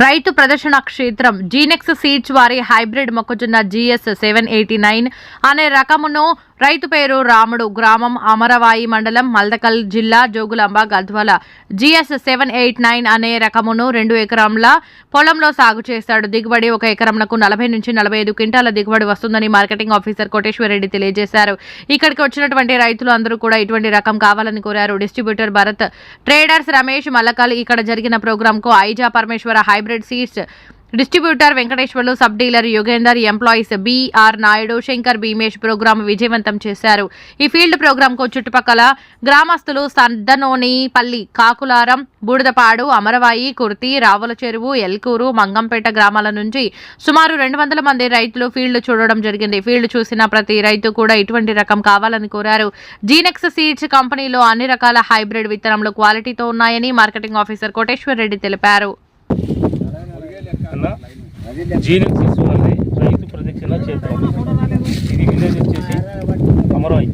రైతు ప్రదర్శన క్షేత్రం జీనెక్స్ సీడ్స్ వారి హైబ్రిడ్ మొక్కజొన్న G S seven eighty nine అనే రకమును రైతు పేరు రాముడు. గ్రామం అమరవాయి మండలం మల్దకల్ జిల్లా Jogulamba Gadwal. G S seven eight nine అనే రకమును రెండు ఎకరంల పొలంలో సాగు చేస్తాడు. దిగుబడి ఒక ఎకరంలకు నలభై నుంచి నలభై ఐదు క్వింటాల దిగుబడి వస్తుందని మార్కెటింగ్ ఆఫీసర్ కోటేశ్వరరెడ్డి తెలియజేశారు. ఇక్కడికి వచ్చినటువంటి రైతులు అందరూ కూడా ఇటువంటి రకం కావాలని కోరారు. డిస్ట్రిబ్యూటర్ భరత్ ట్రేడర్స్ రమేష్ మల్లకల్ ఇక్కడ జరిగిన ప్రోగ్రాంకు Aija Parameshwara hybrid seeds distributor Venkateswarlu sub dealer Yugender employees B R Naidu Shankar Bhimesh program విజయవంతం చేశారు. ఈ ఫీల్డ్ ప్రోగ్రాంకు చుట్టుపక్కల గ్రామస్తులు సందనోనిపల్లి కాకులారం బూడిదపాడు అమరవాయి కుర్తి రావుల చెరువు ఎల్కూరు మంగంపేట గ్రామాల నుంచి సుమారు రెండు వందల మంది రైతులు ఫీల్డ్ చూడడం జరిగింది. ఫీల్డ్ చూసిన ప్రతి రైతు కూడా ఇటువంటి రకం కావాలని కోరారు. జీనెక్స్ సీడ్స్ కంపెనీలో అన్ని రకాల హైబ్రిడ్ విత్తనములు క్వాలిటీతో ఉన్నాయని మార్కెటింగ్ ఆఫీసర్ కోటేశ్వర్ రెడ్డి తెలిపారు. జీనెక్సిస్ వాళ్ళది రైతు ప్రదక్షిణ చేద్దాం. ఇది విలేజ్ వచ్చేసి అమరాయి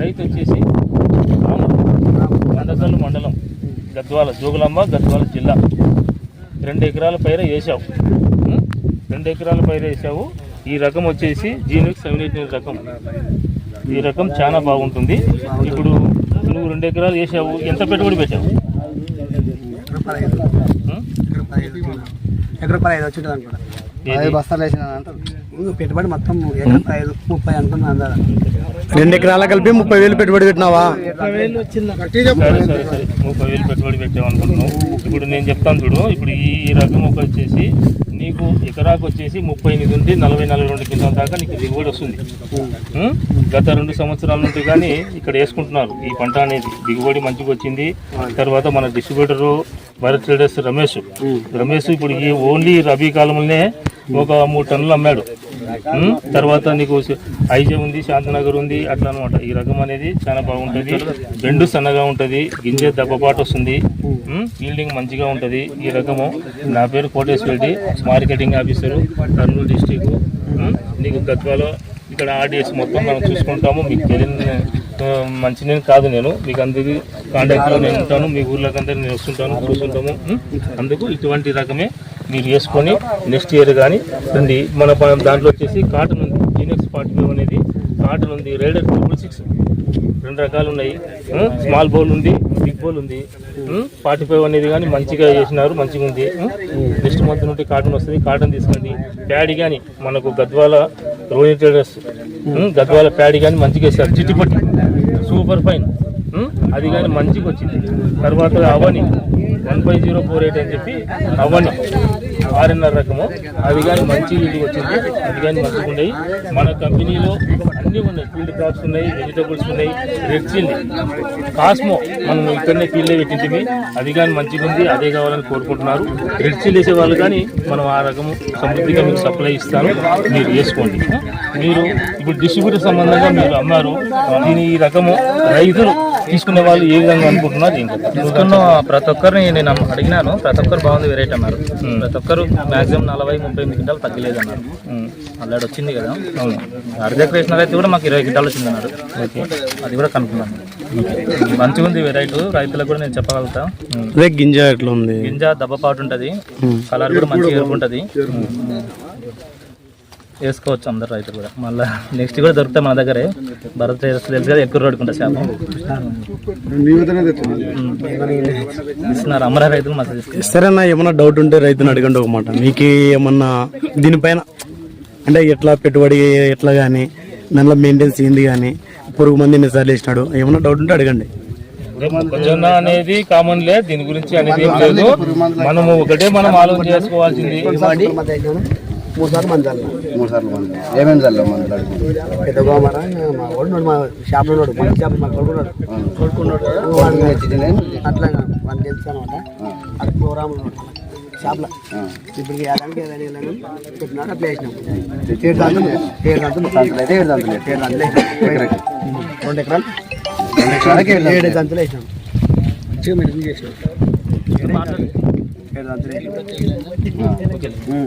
రైతు వచ్చేసి వందకల్లు మండలం గద్వాల జోగులాంబ గద్వాల జిల్లా. రెండు ఎకరాల పైర వేసావు? రెండు ఎకరాల పైర వేసావు ఈ రకం వచ్చేసి జీనెక్స్ సెవెన్ ఎయిట్ రకం. ఈ రకం చాలా బాగుంటుంది. ఇప్పుడు నువ్వు రెండు ఎకరాలు వేసావు ఎంత పెట్టుబడి పెట్టావు? ఎకరం పదహైదు వచ్చింటుంది అనుకుంటా? ఐదు బస్తాలు వేసిన అంటారు ఇంకో పెట్టుబడి మొత్తం ఎకరం పదహైదు ముప్పై అనుకున్నా అందా. రెండు ఎకరాల కలిపి ముప్పై వేలు పెట్టుబడి పెట్టినావా? ముప్పై వేలు పెట్టుబడి పెట్టావు అనుకుంటున్నావు ఇప్పుడు నేను చెప్తాను చూడు ఇప్పుడు ఈ రకం ఒక వచ్చేసి నీకు ఎకరాకు వచ్చేసి ముప్పై ఎనిమిది నుండి నలభై నలభై రెండు కింద దాకా నీకు దిగుబడి వస్తుంది? గత రెండు సంవత్సరాల నుండి కానీ ఇక్కడ వేసుకుంటున్నారు ఈ పంట అనేది. దిగుబడి మంచిగా వచ్చింది. తర్వాత మన డిస్ట్రిబ్యూటరు భరత్ ట్రేడర్స్ రమేష్ రమేష్ ఇప్పుడు ఈ ఓన్లీ రబీ కాలంలోనే ఒక మూడు టన్నులు అమ్మాడు. ఉం? తర్వాత నీకు ఐజే ఉంది శాంతనగర్ ఉంది అట్లా అనమాట ఈ రకం అనేది చాలా బాగుంటుంది. బెండు సన్నగా ఉంటుంది. గింజ దెబ్బపాటు వస్తుంది. ఫీల్డింగ్ మంచిగా ఉంటుంది. ఈ రకము. నా పేరు Koteswarreddy marketing officer Kurnool district నీకు గద్వాలో ఇక్కడ ఆర్డిఎస్ మొత్తం మనం చూసుకుంటాము. మీకు తెలియని మంచి నేను కాదు నేను. మీకు అందరికి కాంటాక్ట్లో నేను ఉంటాను. మీ ఊర్లోకి అందరికి నేను వస్తుంటాను కూర్చుంటాము. అందుకు ఇటువంటి రకమే మీరు వేసుకొని నెక్స్ట్ ఇయర్ కానీ ఉంది మన దాంట్లో వచ్చేసి కాటన్ ఉంది జీనెక్స్ ఫార్టీ ఫైవ్ అనేది కాటన్ ఉంది. రైడర్ ట్రిపుల్ సిక్స్ రెండు రకాలు ఉన్నాయి. స్మాల్ బౌల్ ఉంది బిగ్ బౌల్ ఉంది. ఫార్టీ ఫైవ్ అనేది కానీ మంచిగా చేసినారు మంచిగా ఉంది. నెక్స్ట్ మంత్ నుండి కాటన్ వస్తుంది. కాటన్ తీసుకోండి ప్యాడ్ కానీ మనకు గద్వాల రోహిణి ట్రేడర్స్ గద్వాల ప్యాడ్ కానీ మంచిగా వేస్తారు చిట్టిపట్టి. Super fine. అది కానీ మంచిగా వచ్చింది. తర్వాత Avani one five zero four eight అని చెప్పి అవని. ఆరున్నర రకము. అది కానీ మంచి ఇది వచ్చింది. అది కానీ మంచిగా ఉన్నాయి. మన కంపెనీలో అన్నీ ఉన్నాయి. ఫీల్డ్ క్రాప్స్ ఉన్నాయి వెజిటబుల్స్ ఉన్నాయి. రెడ్ చిల్లీ కాస్మో మనం ఇక్కడనే ఫీల్డ్ పెట్టింటిమి. అది కానీ మంచిగా ఉంది. అదే కావాలని కోరుకుంటున్నారు. రెడ్ చిల్లీ వేసే వాళ్ళు కానీ మనం ఆ రకము సమృద్ధిగా మీకు సప్లై ఇస్తాను. మీరు వేసుకోండి. మీరు ఇప్పుడు డిస్ట్రిబ్యూటర్ సంబంధంగా మీరు అమ్మారు దీని ఈ రకము రైతులు తీసుకునే వాళ్ళు ఏ విధంగా అనుకుంటున్నారు? తీసుకున్న ప్రతి ఒక్కరిని నేను అడిగినాను. ప్రతి ఒక్కరు బాగుంది వెరైటీ అన్నారు. ప్రతి ఒక్కరు మాక్సిమం నలభై ముప్పై ఎనిమిది క్వింటాలు తగ్గలేదు అన్నారు అల్లాడు వచ్చింది కదా. అవును. కృష్ణ అయితే కూడా మాకు ఇరవై క్వింటాలు వచ్చింది అన్నారు అది కూడా కనుక్కున్నాను మంచిగా ఉంది వెరైటీ. రైతులకు కూడా నేను చెప్పగలుగుతా. అదే గింజ ఎట్లా ఉంది? గింజ దెబ్బపాటు ఉంటుంది. కలర్ కూడా మంచిగా ఎరుపుంటుంది వేసుకోవచ్చు అందరు రైతులు కూడా. మళ్ళీ నెక్స్ట్ కూడా దొరుకుతాయి మన దగ్గరే. భరత్ తెలుసు కదా ఎక్కువ రోడ్డుకుంటా చేప. ఇస్తున్నారు అమర రైతులు మస్తు సరేనా ఏమన్నా డౌట్ ఉంటే రైతుని అడగండి ఒక మాట. మీకు ఏమన్నా దీనిపైన అంటే ఎట్లా పెట్టుబడి ఎట్లా కానీ దాంట్లో మెయింటెన్స్ ఏంది కానీ పురుగు మంది ఎన్నిసార్లు వేసినాడు ఏమన్నా డౌట్ ఉంటే అడగండి. మొక్కజొన్న అనేది కామన్ లే దీని గురించి అనేది ఏం లేదు. మనము ఒకటే మనం ఆలోచన చేసుకోవాల్సింది. మూడు సార్లు మంది మూడు సార్లు మంది. ఏమేమి చల్లాం మందులు పెద్ద గోమర మా వాడు మా షాప్లో ఉన్నాడు మన షాప్ మా కొడుకున్నాడు. కొడుకున్నాడు అట్లా మనకు తెలుసు అనమాట అది ప్రోగ్రామ్ షాప్లో. ఇప్పుడు ఏదానికి ఏదైనా వెళ్ళాను చెప్పినాడు అట్లా వేసినాం ఏడు దంతులు ఏడు దంతులు సంతలు అయితే ఏడు సంతలు ఏడు దంతులు వేసినాం రెండు ఎకరాలు. రెండు ఎకరాలకి ఏడు దంతులు. వేసినాం. మంచిగా మెయింటైన్ చేసినాం.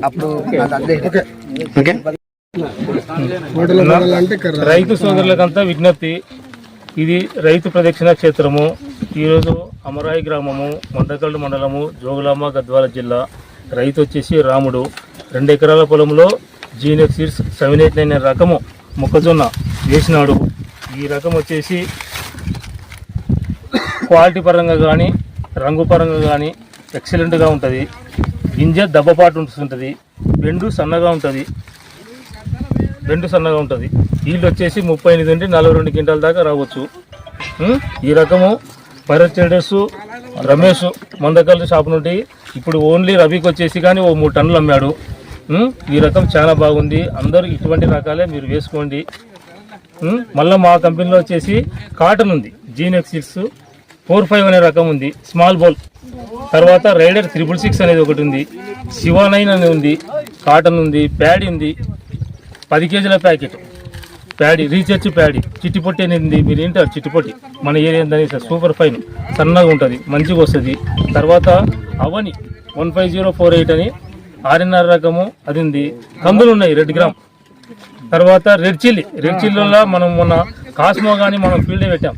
అప్పుడు రైతు సోదరులకంతా విజ్ఞప్తి. ఇది రైతు ప్రదక్షిణ క్షేత్రము. ఈరోజు అమరాయి గ్రామము మొండకల్లు మండలము జోగులాంబ గద్వాల జిల్లా. రైతు వచ్చేసి రాముడు. రెండు ఎకరాల పొలంలో Genex seeds seven eight nine రకము మొక్కజొన్న వేసినాడు. ఈ రకం వచ్చేసి క్వాలిటీ పరంగా కానీ రంగు పరంగా కానీ ఎక్సలెంట్గా ఉంటుంది. గింజ దెబ్బపాటు ఉంటుంది బెండు సన్నగా ఉంటుంది. బెండు సన్నగా ఉంటుంది. ఈళ్ళు వచ్చేసి ముప్పై ఎనిమిది నుండి నలభై రెండు క్వింటాల దాకా రావచ్చు. ఈ రకము భరత్ ట్రేడర్స్ రమేష్ మందకల్ షాప్ నుండి ఇప్పుడు ఓన్లీ రవికి వచ్చేసి కానీ ఓ మూడు టన్నులు అమ్మాడు. ఈ రకం చాలా బాగుంది. అందరూ ఇటువంటి రకాలే మీరు వేసుకోండి. మళ్ళీ మా కంపెనీలో వచ్చేసి కాటన్ ఉంది. జీనెక్స్ సిక్స్ ఫోర్ ఫైవ్ అనే రకం ఉంది. Small boll. తర్వాత రైడర్ త్రిపుల్ సిక్స్ అనేది ఒకటి ఉంది. శివ నైన్ అనేది ఉంది. కాటన్ ఉంది. ప్యాడీ ఉంది. పది కేజీల ప్యాకెట్. Paddy research paddy. చిట్టిపొట్టి అనేది ఉంది. మీరు ఏంటారు చిట్టిపొట్టి? మన ఏరియా దాని సూపర్ ఫైన్. సన్నగా ఉంటుంది. మంచిగా వస్తుంది. తర్వాత Avani one five zero four eight అని ఆర్ఎన్ఆర్ రకము అది ఉంది. కందులు ఉన్నాయి. Red gram. తర్వాత రెడ్ చిల్లీ. రెడ్ చిల్లీలో మనం మొన్న కాస్మో కానీ మనం ఫీల్డ్ పెట్టాం.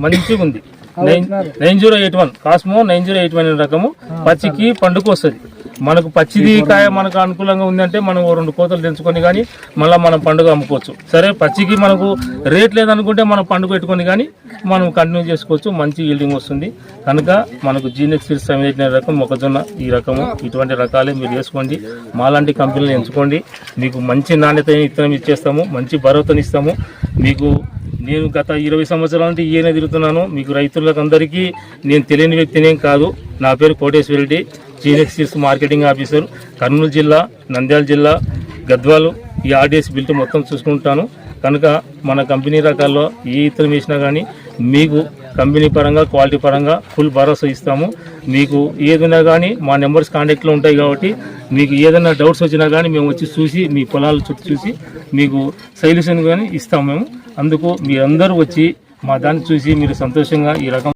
మంచిగా ఉంది nine nine zero eight one. Cosmo nine zero eight one రకము. పచ్చికి పండుకు వస్తుంది. మనకు పచ్చిది కాయ మనకు అనుకూలంగా ఉందంటే మనం రెండు కోతలు తెంచుకొని కానీ మళ్ళీ మనం పండుగ అమ్ముకోవచ్చు. సరే పచ్చికి మనకు రేట్ లేదనుకుంటే మనం పండుగ పెట్టుకొని కానీ మనం కంటిన్యూ చేసుకోవచ్చు. మంచి ఈల్డింగ్ వస్తుంది. కనుక మనకు జీనెక్స్ సీడ్స్ సంబంధించిన రకం మొక్కజొన్న ఈ రకము. ఇటువంటి రకాలే మీరు వేసుకోండి. మాలాంటి కంపెనీలు ఎంచుకోండి. మీకు మంచి నాణ్యత ఇత్తనం ఇచ్చేస్తాము. మంచి భరోసానిస్తాము మీకు నేను గత ఇరవై సంవత్సరాల నుండి ఈయన తిరుగుతున్నాను. మీకు రైతులకు అందరికీ నేను తెలియని వ్యక్తినేం కాదు. నా పేరు కోటేశ్వర రెడ్డి జీనెక్స్ మార్కెటింగ్ ఆఫీసర్ కర్నూలు జిల్లా నంద్యాల జిల్లా గద్వాలు ఈ ఆర్డీఎస్ బిల్ట్ మొత్తం చూసుకుంటాను. కనుక మన కంపెనీ రకాల్లో ఏ ఇతరం వేసినా కానీ మీకు కంపెనీ పరంగా క్వాలిటీ పరంగా ఫుల్ భరోసా ఇస్తాము. మీకు ఏదైనా కానీ మా నెంబర్స్ కాంటాక్ట్లో ఉంటాయి కాబట్టి మీకు ఏదైనా డౌట్స్ వచ్చినా కానీ మేము వచ్చి చూసి మీ పొలాల చుట్టూ చూసి మీకు సొల్యూషన్ కానీ ఇస్తాము మేము. అందుకు మీరందరూ వచ్చి మా దాన్ని చూసి మీరు సంతోషంగా ఈ రకం